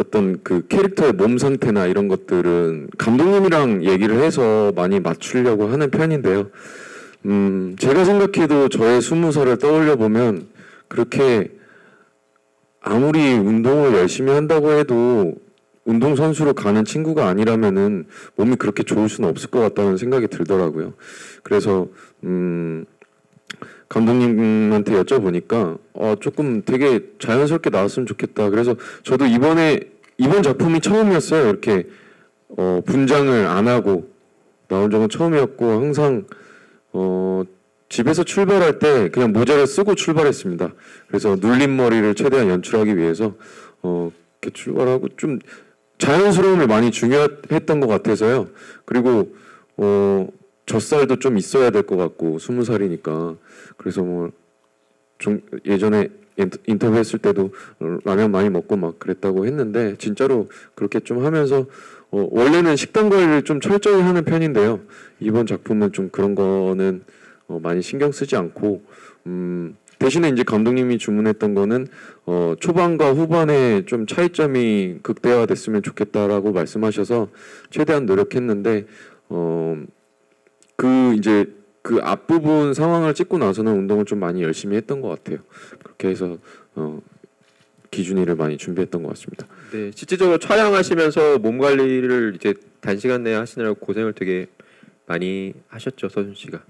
어떤 그 캐릭터의 몸 상태나 이런 것들은 감독님이랑 얘기를 해서 많이 맞추려고 하는 편인데요. 음, 제가 생각해도 저의 스무 살을 떠올려 보면 그렇게 아무리 운동을 열심히 한다고 해도 운동 선수로 가는 친구가 아니라면은 몸이 그렇게 좋을 수는 없을 것 같다는 생각이 들더라고요. 그래서 음 감독님한테 여쭤보니까 어 조금 되게 자연스럽게 나왔으면 좋겠다. 그래서 저도 이번에 이번 작품이 처음이었어요. 이렇게 어 분장을 안 하고 나온 적은 처음이었고 항상 어 집에서 출발할 때 그냥 모자를 쓰고 출발했습니다. 그래서 눌린 머리를 최대한 연출하기 위해서 어 이렇게 출발하고 좀 자연스러움을 많이 중요했던 것 같아서요. 그리고 어 젖살도 좀 있어야 될 것 같고 스무 살이니까 그래서 뭐 좀 예전에 인터- 인터뷰 했을 때도 라면 많이 먹고 막 그랬다고 했는데 진짜로 그렇게 좀 하면서 어 원래는 식단 관리를 좀 철저히 하는 편인데요. 이번 작품은 좀 그런 거는 어 많이 신경 쓰지 않고 음 대신에 이제 감독님이 주문했던 거는 어 초반과 후반에 좀 차이점이 극대화됐으면 좋겠다라고 말씀하셔서 최대한 노력했는데 어 그 이제 그 앞부분 상황을 찍고 나서는 운동을 좀 많이 열심히 했던 것 같아요. 그렇게 해서 어 기준이를 많이 준비했던 것 같습니다. 네, 실질적으로 촬영하시면서 몸 관리를 이제 단시간 내에 하시느라고 고생을 되게 많이 하셨죠, 서준 씨가.